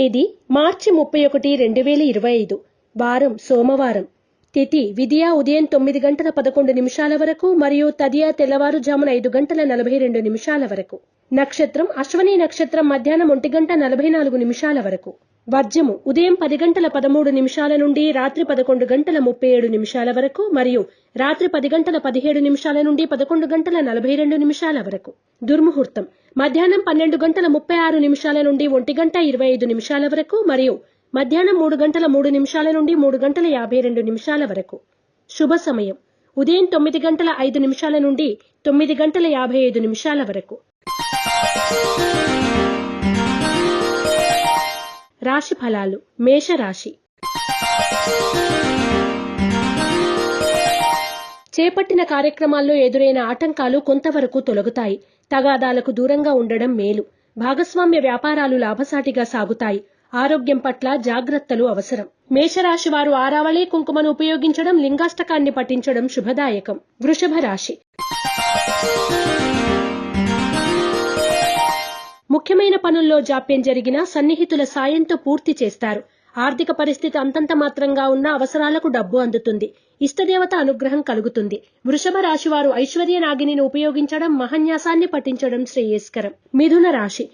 తేదీ మార్చి ముప్పై ఒకటి రెండు వేల ఇరవై ఐదు. వారం సోమవారం. తిథి విధియ ఉదయం తొమ్మిది గంటల పదకొండు నిమిషాల వరకు మరియు తదియా తెల్లవారుజామున ఐదు గంటల నలభై రెండు నిమిషాల వరకు. నక్షత్రం అశ్వని నక్షత్రం మధ్యాహ్నం ఒంటి గంట నలభై నాలుగు నిమిషాల వరకు. వర్జము ఉదయం పది గంటల పదమూడు నిమిషాల నుండి రాత్రి పదకొండు గంటల ముప్పై ఏడు నిమిషాల వరకు మరియు రాత్రి పది గంటల పదిహేడు నిమిషాల నుండి పదకొండు గంటల నలభై రెండు నిమిషాల వరకు. దుర్ముహూర్తం మధ్యాహ్నం పన్నెండు గంటల ముప్పై ఆరు నిమిషాల నుండి ఒంటి గంట ఇరవై ఐదు నిమిషాల వరకు మరియు మధ్యాహ్నం మూడు గంటల మూడు నిమిషాల నుండి మూడు గంటల యాభై రెండు నిమిషాల వరకు. శుభ సమయం. ఉదయం తొమ్మిది గంటల ఐదు నిమిషాల నుండి తొమ్మిది గంటల యాభై ఐదు నిమిషాల వరకు. రాశి ఫలాలు. మేషరాశి. చేపట్టిన కార్యక్రమాల్లో ఎదురైన ఆటంకాలు కొంతవరకు తొలగుతాయి. తగాదాలకు దూరంగా ఉండడం మేలు. భాగస్వామ్య వ్యాపారాలు లాభసాటిగా సాగుతాయి. ఆరోగ్యం పట్ల జాగ్రత్తలు అవసరం. మేషరాశి వారు ఆరావళి కుంకుమను ఉపయోగించడం లింగాష్టకాన్ని పఠించడం శుభదాయకం. వృషభ రాశి. ముఖ్యమైన పనుల్లో జాప్యం జరిగినా సన్నిహితుల సాయంతో పూర్తి చేస్తారు. ఆర్థిక పరిస్థితి అంతంత మాత్రంగా ఉన్న అవసరాలకు డబ్బు అందుతుంది. ఇష్టదేవత అనుగ్రహం కలుగుతుంది. వృషభ రాశి వారు ఐశ్వర్య నాగిని ఉపయోగించడం మహన్యాసాన్ని పఠించడం శ్రేయస్కరం. మిథున రాశి.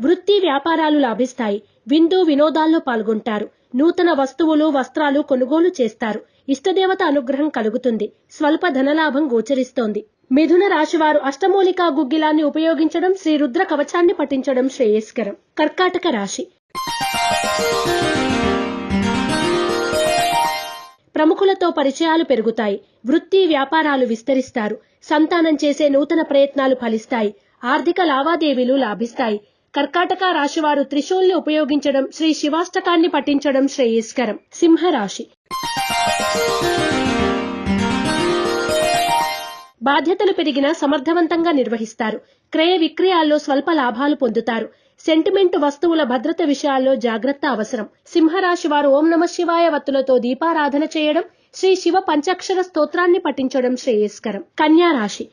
వృత్తి వ్యాపారాలు లాభిస్తాయి. విందు వినోదాల్లో పాల్గొంటారు. నూతన వస్తువులు వస్త్రాలు కొనుగోలు చేస్తారు. ఇష్టదేవత అనుగ్రహం కలుగుతుంది. స్వల్ప ధనలాభం గోచరిస్తోంది. మిథున రాశివారు అష్టమూలికా గుగ్గిలాన్ని ఉపయోగించడం శ్రీ రుద్ర కవచాన్ని పఠించడం శ్రేయస్కరం. కర్కాటక రాశి. ప్రముఖులతో పరిచయాలు పెరుగుతాయి. వృత్తి వ్యాపారాలు విస్తరిస్తారు. సంతానం చేసే నూతన ప్రయత్నాలు ఫలిస్తాయి. ఆర్థిక లావాదేవీలు లాభిస్తాయి. కర్కాటక రాశివారు త్రిశూల్ని ఉపయోగించడం శ్రీ శివాష్టకాన్ని పఠించడం శ్రేయస్కరం. సింహరాశి. బాధ్యతలు పెరిగినా సమర్థవంతంగా నిర్వహిస్తారు. క్రయ విక్రయాల్లో స్వల్ప లాభాలు పొందుతారు. సెంటిమెంట్ వస్తువుల భద్రత విషయాల్లో జాగ్రత్త అవసరం. సింహరాశి వారు ఓం నమ శివాయ వత్తులతో దీపారాధన చేయడం శ్రీ శివ పంచాక్షర స్తోత్రాన్ని పఠించడం శ్రేయస్కరం. కన్యా రాశి.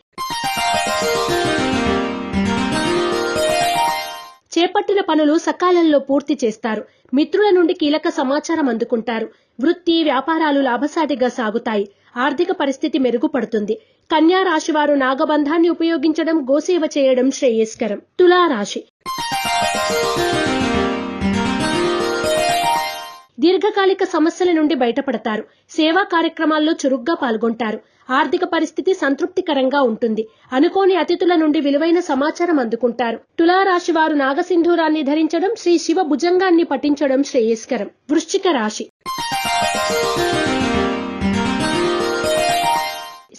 చేపట్టిన పనులు సకాలంలో పూర్తి చేస్తారు. మిత్రుల నుండి కీలక సమాచారం అందుకుంటారు. వృత్తి వ్యాపారాలు లాభసాటిగా సాగుతాయి. ఆర్థిక పరిస్థితి మెరుగుపడుతుంది. కన్యా రాశి వారు నాగబంధాన్ని ఉపయోగించడం గోసేవ చేయడం శ్రేయస్కరం. తులా రాశి దీర్ఘకాలిక సమస్యల నుండి బయటపడతారు. సేవా కార్యక్రమాల్లో చురుగ్గా పాల్గొంటారు. ఆర్థిక పరిస్థితి సంతృప్తికరంగా ఉంటుంది. అనుకోని అతిథుల నుండి విలువైన సమాచారం అందుకుంటారు. తులారాశి వారు నాగసింధూరాన్ని ధరించడం శ్రీ శివ భుజంగాన్ని పఠించడం శ్రేయస్కరం. వృశ్చిక రాశి.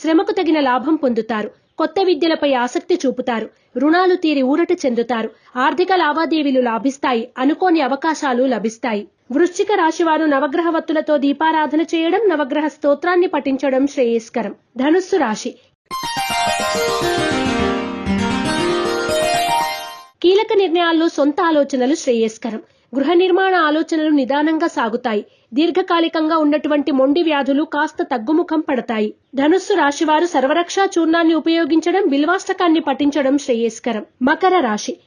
శ్రమకు తగిన లాభం పొందుతారు. కొత్త విద్యలపై ఆసక్తి చూపుతారు. రుణాలు తీరి ఊరట చెందుతారు. ఆర్థిక లావాదేవీలు లాభిస్తాయి. అనుకోని అవకాశాలు లభిస్తాయి. వృశ్చిక రాశివారు నవగ్రహ వత్తులతో దీపారాధన చేయడం నవగ్రహ స్తోత్రాన్ని పఠించడం శ్రేయస్కరం. ధనుస్సు రాశి. కీలక నిర్ణయాల్లో సొంత ఆలోచనలు శ్రేయస్కరం. గృహ నిర్మాణ ఆలోచనలు నిదానంగా సాగుతాయి. దీర్ఘకాలికంగా ఉన్నటువంటి మొండి వ్యాధులు కాస్త తగ్గుముఖం పడతాయి. ధనుస్సు రాశివారు సర్వరక్షా చూర్ణాన్ని ఉపయోగించడం బిల్వాష్టకాన్ని పఠించడం శ్రేయస్కరం. మకర రాశి.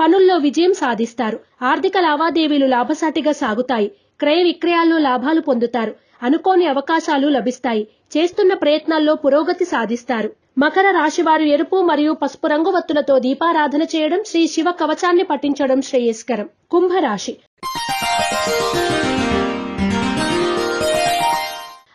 పనుల్లో విజయం సాధిస్తారు. ఆర్థిక లావాదేవీలు లాభసాటిగా సాగుతాయి. క్రయ విక్రయాల్లో లాభాలు పొందుతారు. అనుకోని అవకాశాలు లభిస్తాయి. చేస్తున్న ప్రయత్నాల్లో పురోగతి సాధిస్తారు. మకర రాశివారు ఎరుపు మరియు పసుపు రంగు వత్తులతో దీపారాధన చేయడం శ్రీ శివ కవచాన్ని పఠించడం శ్రేయస్కరం. కుంభరాశి.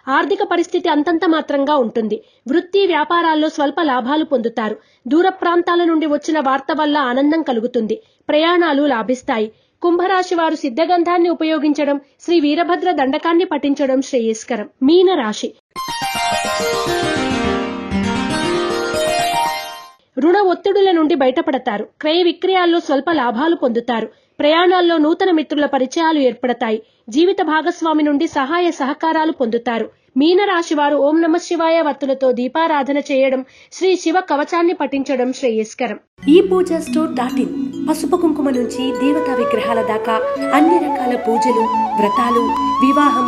ఆర్థిక పరిస్థితి అంతంత మాత్రంగా ఉంటుంది. వృత్తి వ్యాపారాల్లో స్వల్ప లాభాలు పొందుతారు. దూర ప్రాంతాల నుండి వచ్చిన వార్త వల్ల ఆనందం కలుగుతుంది. ప్రయాణాలు లాభిస్తాయి. కుంభరాశి వారు సిద్ధగంధాన్ని ఉపయోగించడం శ్రీ వీరభద్ర దండకాన్ని పఠించడం శ్రేయస్కరం. మీన రాశి రుణ ఒత్తిడుల నుండి బయటపడతారు. క్రయ విక్రయాల్లో స్వల్ప లాభాలు పొందుతారు. ప్రయాణాల్లో నూతన మిత్రుల పరిచయాలు ఏర్పడతాయి. జీవిత భాగస్వామి నుండి సహాయ సహకారాలు పొందుతారు. మీనరాశి వారు ఓం నమ శివాయ వత్తులతో దీపారాధన చేయడం శ్రీ శివ కవచాన్ని పఠించడం శ్రేయస్కరం. ఈ పూజ స్టోర్ డాట్ ఇన్ పసుపు కుంకుమ నుంచి దేవతా విగ్రహాల దాకా అన్ని రకాల పూజలు వ్రతాలు వివాహం